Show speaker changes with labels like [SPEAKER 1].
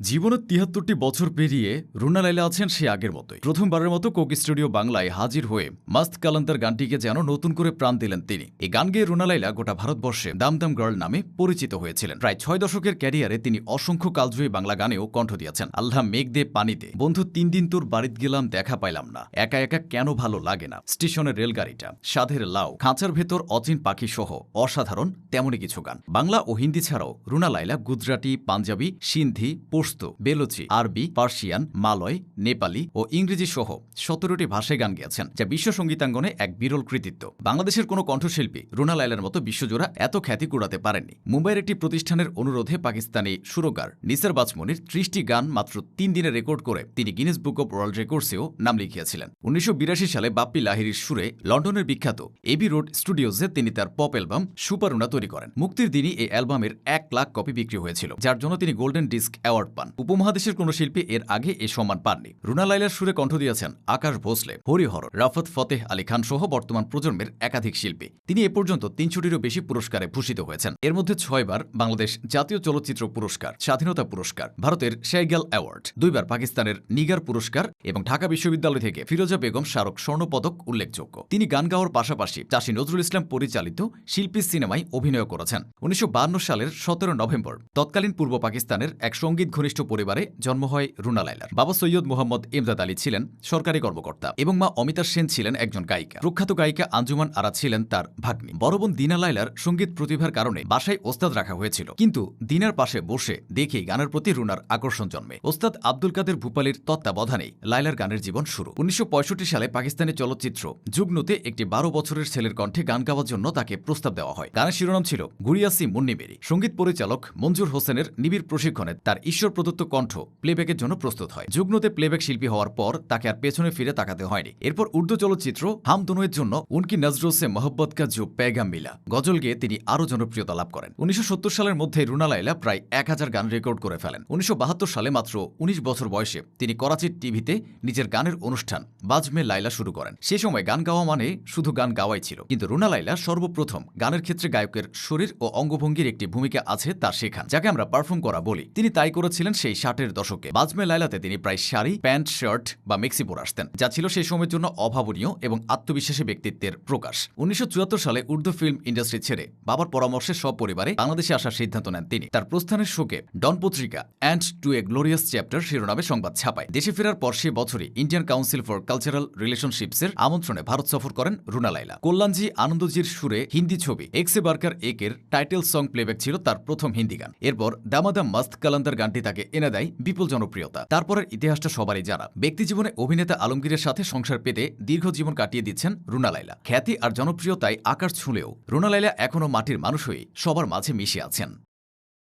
[SPEAKER 1] জীবনের তিয়াত্তরটি বছর পেরিয়ে রুনা লাইলা আছেন সে আগের মতোই। প্রথমবারের মতো কোক স্টুডিও বাংলায় হাজির হয়ে মাস্ত কালান্তার গানটিকে যেন নতুন করে প্রাণ দিলেন তিনি। এই গান গেয়ে রুনা লাইলা গোটা ভারতবর্ষে দামদাম গার্ল নামে পরিচিত হয়েছিলেন। প্রায় ছয় দশকের ক্যারিয়ারে তিনি অসংখ্য কালজয়ী বাংলা গানেও কণ্ঠ দিয়েছেন। আল্লাহ মেঘ দে পানিতে। বন্ধু, তিন দিন তোর বাড়িত গেলাম, দেখা পাইলাম না। একা একা কেন ভালো লাগে না? স্টেশনের রেলগাড়িটা, সাধের লাউ, খাঁচার ভেতর অচিন পাখি সহ অসাধারণ তেমনই কিছু গান। বাংলা ও হিন্দি ছাড়াও রুনা লাইলা গুজরাটি, পাঞ্জাবি, সিন্ধি পশতো বেলুচি, আরবি, পার্সিয়ান, মালয়, নেপালি ও ইংরেজি সহ সতেরোটি ভাষায় গান গেয়েছেন, যা বিশ্ব সঙ্গীতাঙ্গনে এক বিরল কৃতিত্ব। বাংলাদেশের কোনো কণ্ঠশিল্পী রুনা লাইলার মতো বিশ্বজোড়া এত খ্যাতি কুড়াতে পারেননি। মুম্বাইয়ের একটি প্রতিষ্ঠানের অনুরোধে পাকিস্তানি সুরকার নিসার বাজমনির ত্রিশটি গান মাত্র তিন দিনে রেকর্ড করে তিনি গিনেস বুক অব ওয়ার্ল্ড রেকর্ডসেও নাম লিখিয়েছিলেন। উনিশশো বিরাশি সালে বাপ্পি লাহিরির সুরে লন্ডনের বিখ্যাত এবি রোড স্টুডিওজে তিনি তার পপ অ্যালবাম সুপারুনা তৈরি করেন। মুক্তির দিনই এই অ্যালবামের এক লাখ কপি বিক্রি হয়েছিল, যার জন্য তিনি গোল্ডেন ডিস্ক অ্যাওয়ার্ড পান উপমহাদেশের কোনো শিল্পী এর আগে এ সম্মান পাননি। রুনা লাইলার সুরে কণ্ঠ দিয়েছেন আকাশ ভোসলে, হরিহর, রাফত ফতেহ আলী খান সহ বর্তমান প্রজন্মের একাধিক শিল্পী। তিনি এ পর্যন্ত তিনশোটিরও বেশি পুরস্কারে ভূষিত হয়েছেন। এর মধ্যে ছয়বার বাংলাদেশ জাতীয় চলচ্চিত্র পুরস্কার, স্বাধীনতা পুরস্কার, ভারতের শাইগাল অ্যাওয়ার্ড, দুইবার পাকিস্তানের নিগার পুরস্কার এবং ঢাকা বিশ্ববিদ্যালয় থেকে ফিরোজা বেগম স্মারক স্বর্ণপদক উল্লেখযোগ্য। তিনি গান গাওয়ার পাশাপাশি চাষী নজরুল ইসলাম পরিচালিত শিল্পী সিনেমায় অভিনয় করেছেন। উনিশশো সালের সতেরো নভেম্বর, তৎকালীন পূর্ব পাকিস্তানের এক সংগীত ঘনিষ্ঠ পরিবারে জন্ম হয় রুনা লাইলার বাবা সৈয়দ মোহাম্মদ ইমদাদ আলী ছিলেন সরকারি কর্মকর্তা এবং মা অমিতা সেন ছিলেন একজন গায়িকা। প্রখ্যাত গায়িকা আঞ্জুমান আরা ছিলেন তার ভাগ্নি। বড় বোন দিনা লাইলার সংগীত প্রতিভার কারণে বাসায় ওস্তাদ রাখা হয়েছিল। কিন্তু দিনার পাশে বসে দেখেই গানের প্রতি রুনার আকর্ষণ জন্মে। ওস্তাদ আব্দুল কাদের ভূপালির তত্ত্বাবধানেই লাইলার গানের জীবন শুরু। উনিশশো পঁয়ষট্টি সালে পাকিস্তানি চলচ্চিত্র যুগনুতে একটি বারো বছরের ছেলের কণ্ঠে গান গাওয়ার জন্য তাকে প্রস্তাব দেওয়া হয়। গানের শিরোনাম ছিল গুড়িয়াসি মুন্নিবেরি। সংগীত পরিচালক মঞ্জুর হোসেনের নিবিড় প্রশিক্ষণে তার ঈশ্বর প্রদত্ত কণ্ঠ প্লেব্যাকের জন্য প্রস্তুত হয়। যুগ্নতে প্লেব্যাক শিল্পী হওয়ার পর তাকে আর পেছনে ফিরে তাকাতে হয়নি। এরপর উর্দু চলচ্চিত্র হাম দোনোয়ের জন্য উনকি নজরো সে মোহব্বত কা জো পেগাম মিলা। গজল গেয়ে তিনি আরও জনপ্রিয়তা লাভ করেন। উনিশশো সত্তর সালের মধ্যে রুনা লাইলা প্রায় এক হাজার গান রেকর্ড করে ফেলেন। উনিশশো বাহাত্তর সালে মাত্র উনিশ বছর বয়সে তিনি করাচির টিভিতে নিজের গানের অনুষ্ঠান বাজমে লাইলা শুরু করেন। সে সময় গান গাওয়া মানে শুধু গান গাওয়াই ছিল। কিন্তু রুনা লাইলা সর্বপ্রথম গানের ক্ষেত্রে গায়কের শরীর ও অঙ্গভঙ্গির একটি ভূমিকা আছে তা শেখান, যাকে আমরা পারফর্ম করা বলি। তিনি তাই করেছিলেন সেই ষাটের দশকে। বাজমে লাইলাতে তিনি প্রায় শাড়ি, প্যান্ট, শার্ট বা মেক্সি পরে আসতেন, যা ছিল সেই সময়ের জন্য অভাবনীয় এবং আত্মবিশ্বাসী ব্যক্তিত্বের প্রকাশ। উনিশশো চুয়াত্তর সালে উর্দু ফিল্ম ইন্ডাস্ট্রি ছেড়ে বাবার পরামর্শে সব পরিবারে বাংলাদেশে আসার সিদ্ধান্ত নেন তিনি। তার প্রস্থানের শোকে ডন পত্রিকা end to a glorious chapter শিরোনামে সংবাদ ছাপায়। দেশে ফেরার পর সে বছরই ইন্ডিয়ান কাউন্সিল ফর কালচারাল রিলেশনশিপসের আমন্ত্রণে ভারত সফর করেন রুনা লাইলা কল্যাণজি আনন্দজির সুরে হিন্দি ছবি এক্সে বার্কার একের টাইটেল সং প্লেব্যাক ছিল তার প্রথম হিন্দি গান। এরপর দামাদাম মাস্ত কালান্দার গানটি তাকে এনে দেয় বিপুল জনপ্রিয়তা। তারপরের ইতিহাসটা সবারই জানা। ব্যক্তিজীবনে অভিনেতা আলমগীরের সাথে সংসার পেতে দীর্ঘ জীবন কাটিয়ে দিচ্ছেন রুনালাইলা খ্যাতি আর জনপ্রিয়তায় আকার ছুঁলেও রুনালাইলা এখনও মাটির মানুষ হয়ে সবার মাঝে মিশে আছেন।